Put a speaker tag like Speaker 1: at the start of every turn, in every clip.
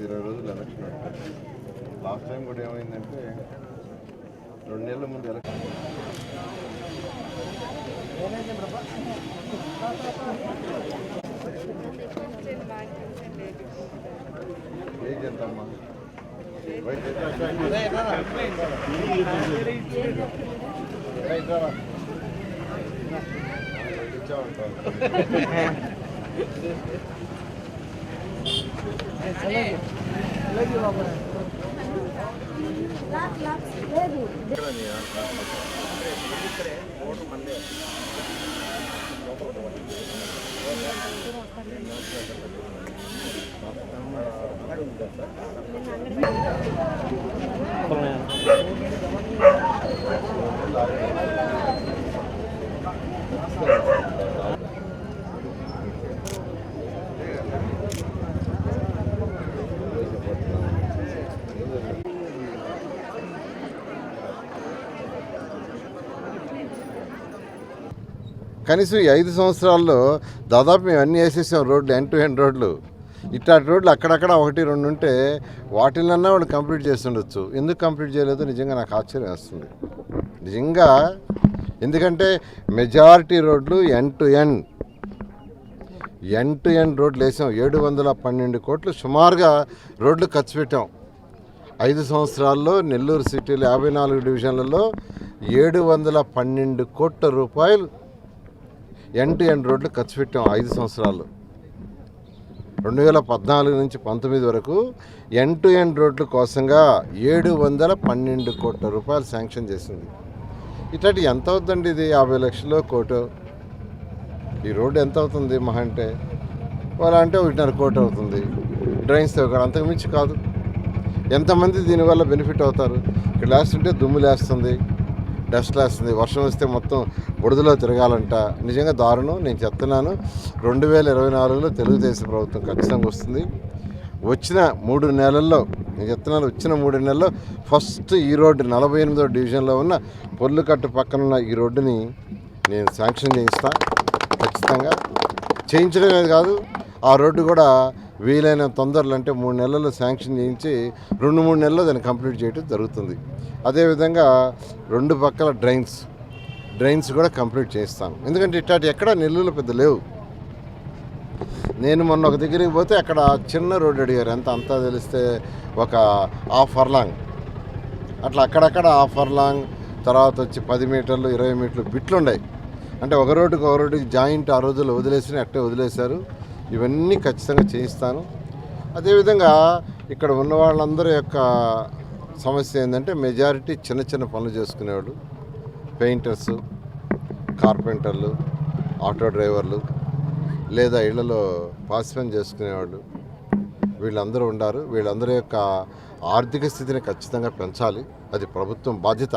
Speaker 1: ఇరవై రోజులు election last time కూడా ఏమైందంటే రెండు నెలల ముందు ఎలక్షన్ ఏజ్ ఎంత అమ్మా? వయసు ఎంత? కనీసం ఈ ఐదు సంవత్సరాల్లో దాదాపు మేము అన్నీ వేసేసాం రోడ్లు ఎండ్ టు ఎండ్ రోడ్లు. ఇట్లాంటి రోడ్లు అక్కడక్కడ ఒకటి రెండు ఉంటే వాటిలన్నా వాళ్ళు కంప్లీట్ చేస్తుండొచ్చు. ఎందుకు కంప్లీట్ చేయలేదో? నిజంగా నాకు ఆశ్చర్యం వేస్తుంది. నిజంగా ఎందుకంటే మెజారిటీ రోడ్లు ఎన్ టు ఎన్ ఎన్ టు ఎన్ రోడ్లు వేసాం. ఏడు వందల పన్నెండు కోట్లు సుమారుగా రోడ్లు ఖర్చు పెట్టాం. ఐదు సంవత్సరాల్లో నెల్లూరు సిటీలో యాభై నాలుగు డివిజన్లలో ఏడు వందల పన్నెండు కోట్ల రూపాయలు ఎండ్ టు ఎండ్ రోడ్లు ఖర్చు పెట్టాం ఐదు సంవత్సరాలు. రెండు వేల పద్నాలుగు నుంచి పంతొమ్మిది వరకు ఎండ్ టు ఎండ్ రోడ్ల కోసంగా ఏడు వందల పన్నెండు కోట్ల రూపాయలు శాంక్షన్ చేసింది. ఇట్లాంటి ఎంత అవుతుందండి ఇది? యాభై లక్షలు కోటు. ఈ రోడ్డు ఎంత అవుతుంది మహా అంటే? వాళ్ళ అంటే ఒకటిన్నర కోటి అవుతుంది. డ్రైన్స్ అంతకు అంతకుమించి కాదు. ఎంతమంది దీనివల్ల బెనిఫిట్ అవుతారు? ఇక్కడ లేస్తుంటే దుమ్ము లేస్తుంది డస్ట్ లేస్తుంది వర్షం వస్తే మొత్తం బుడదలో తిరగాలంట. నిజంగా దారుణం. నేను చెప్తున్నాను. రెండు వేల ఇరవై నాలుగులో తెలుగుదేశం ప్రభుత్వం ఖచ్చితంగా వస్తుంది. వచ్చిన మూడు నెలల్లో నేను చెప్తున్నాను వచ్చిన మూడు నెలల్లో ఫస్ట్ ఈ రోడ్డు నలభై ఎనిమిదో డివిజన్లో ఉన్న పొల్లుకట్టు పక్కన ఉన్న ఈ రోడ్డుని నేను శాంక్షన్ చేయిస్తాను ఖచ్చితంగా. చేయించడమే కాదు. ఆ రోడ్డు కూడా వీలైన తొందరలు అంటే మూడు నెలల్లో శాంక్షన్ చేయించి రెండు మూడు నెలల్లో దాన్ని కంప్లీట్ చేయడం జరుగుతుంది. అదేవిధంగా రెండు పక్కల డ్రైన్స్ డ్రైన్స్ కూడా కంప్లీట్ చేస్తాను. ఎందుకంటే ఇట్లాంటి ఎక్కడ నెల్లూరులో పెద్ద లేవు. నేను మొన్న ఒక దగ్గరికి పోతే అక్కడ చిన్న రోడ్డు అడిగారు. ఎంత అంతా తెలిస్తే ఒక హాఫ్ ఫర్లాంగ్ అట్లా అక్కడక్కడ హాఫ్ ఫర్లాంగ్ తర్వాత వచ్చి పది మీటర్లు ఇరవై మీటర్లు బిట్లు ఉన్నాయి. అంటే ఒక రోడ్డుకి ఒక రోడ్డుకి జాయింట్ ఆ రోజుల్లో వదిలేసి అట్టే వదిలేశారు. ఇవన్నీ ఖచ్చితంగా చేయిస్తాను. అదేవిధంగా ఇక్కడ ఉన్న వాళ్ళందరి యొక్క సమస్య ఏంటంటే మెజారిటీ చిన్న చిన్న పనులు చేసుకునేవాళ్ళు. పెయింటర్స్ కార్పెంటర్లు ఆటో డ్రైవర్లు లేదా ఇళ్ళలో పాసి పని చేసుకునేవాళ్ళు. వీళ్ళందరూ ఉండారు. వీళ్ళందరి యొక్క ఆర్థిక స్థితిని ఖచ్చితంగా పెంచాలి. అది ప్రభుత్వం బాధ్యత.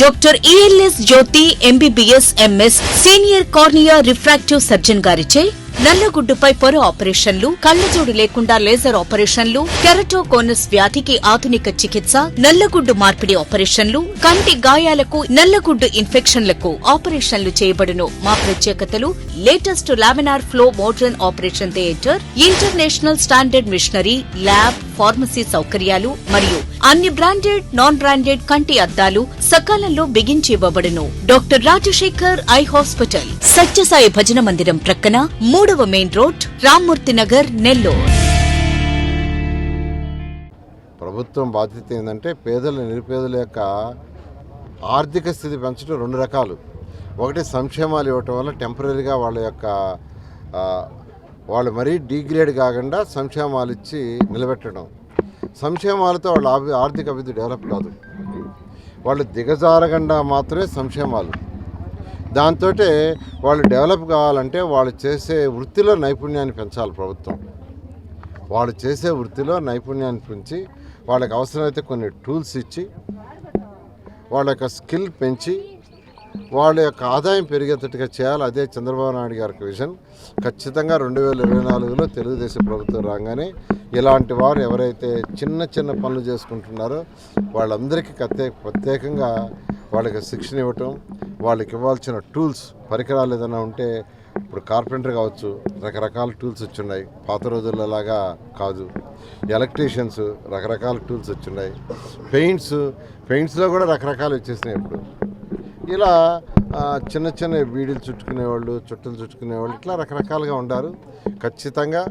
Speaker 2: Doctor ELS Jyothi MBBS MS senior cornea refractive surgeon గారిచే నల్లగుడ్డుపై పొర ఆపరేషన్లు కళ్ళజోడు లేకుండా లేజర్ ఆపరేషన్లు కెరటోకోనస్ వ్యాధికి ఆధునిక చికిత్స నల్లగుడ్డు మార్పిడి ఆపరేషన్లు కంటి గాయాలకు నల్లగుడ్డు ఇన్ఫెక్షన్లకు ఆపరేషన్లు చేయబడును. మా ప్రత్యేకతలు latest laminar flow modern operation theatre international standard machinery lab pharmacy సౌకర్యాలు మరియు అన్ని బ్రాండెడ్ నాన్ బ్రాండెడ్ కంటి అద్దాలు సకాలంలో బిగించివ్వబడును. Doctor Rajasekhar eye hospital. Sathya Sai భజన మందిరం ప్రక్కన మూడవ మెయిన్ రోడ్ రామ్మూర్తి నగర్ నెల్లూరు.
Speaker 1: ప్రభుత్వం బాధ్యత ఏంటంటే పేదల నిరుపేదల యొక్క ఆర్థిక స్థితి పెంచడం రెండు రకాలు. ఒకటి సంక్షేమాలు ఇవ్వటం వల్ల టెంపరీగా వాళ్ళ యొక్క వాళ్ళు మరీ డీగ్రేడ్ కాకుండా సంక్షేమాలు ఇచ్చి నిలబెట్టడం. సంక్షేమాలతో వాళ్ళ ఆర్థిక అభివృద్ధి డెవలప్ కాదు. వాళ్ళు దిగజారకుండా మాత్రమే సంక్షేమాలు దాంతో వాళ్ళు డెవలప్ కావాలంటే వాళ్ళు చేసే వృత్తిలో నైపుణ్యాన్ని పెంచాలి ప్రభుత్వం. వాళ్ళు చేసే వృత్తిలో నైపుణ్యాన్ని పెంచి వాళ్ళకి అవసరమైతే కొన్ని టూల్స్ ఇచ్చి వాళ్ళ యొక్క స్కిల్ పెంచి వాళ్ళ యొక్క ఆదాయం పెరిగేటట్టుగా చేయాలి. అదే చంద్రబాబు నాయుడు గారి విజన్. ఖచ్చితంగా రెండు వేల ఇరవై నాలుగులో తెలుగుదేశం ప్రభుత్వం రాగానే ఇలాంటి వారు ఎవరైతే చిన్న చిన్న పనులు చేసుకుంటున్నారో వాళ్ళందరికీ ప్రత్యేక ప్రత్యేకంగా వాళ్ళకి శిక్షణ ఇవ్వటం వాళ్ళకి ఇవ్వాల్సిన టూల్స్ పరికరాలు ఏదైనా ఉంటే ఇప్పుడు కార్పెంటర్ కావచ్చు రకరకాల టూల్స్ వచ్చున్నాయి. పాత రోజుల్లో లాగా కాదు. ఎలక్ట్రీషియన్స్ రకరకాల టూల్స్ వచ్చున్నాయి. పెయింట్స్ పెయింట్స్లో కూడా రకరకాలు వచ్చేసినాయి ఇప్పుడు. ఇలా చిన్న చిన్న బీడీలు చుట్టుకునేవాళ్ళు చుట్టలు చుట్టుకునేవాళ్ళు ఇట్లా రకరకాలుగా ఉండారు. ఖచ్చితంగా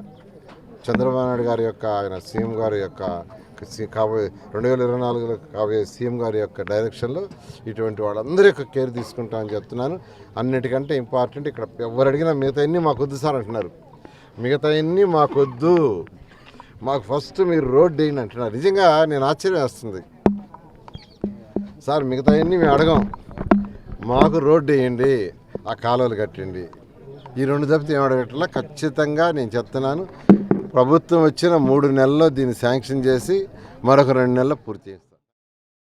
Speaker 1: చంద్రబాబు నాయుడు గారి యొక్క ఆయన సీఎం గారి యొక్క కాబోయే రెండు వేల ఇరవై నాలుగులో కాబోయే సీఎం గారి యొక్క డైరెక్షన్లో ఇటువంటి వాళ్ళందరి యొక్క కేర్ తీసుకుంటామని చెప్తున్నాను. అన్నిటికంటే ఇంపార్టెంట్ ఇక్కడ ఎవరు అడిగినా మిగతా అన్నీ మాకొద్దు సార్ అంటున్నారు. మిగతా అన్నీ మాకొద్దు మాకు ఫస్ట్ మీరు రోడ్ వేయండి అంటున్నారు. నిజంగా నేను ఆశ్చర్యం వేస్తుంది. సార్ మిగతా అన్నీ మేము అడగం. మాకు రోడ్డు వేయండి ఆ కాలువలు కట్టండి. ఈ రెండు తప్పితే ఏం అడగట్లా? ఖచ్చితంగా నేను చెప్తున్నాను ప్రభుత్వం వచ్చిన మూడు నెలల్లో దీన్ని శాంక్షన్ చేసి మరొక రెండు నెలల్లో పూర్తి చేస్తాను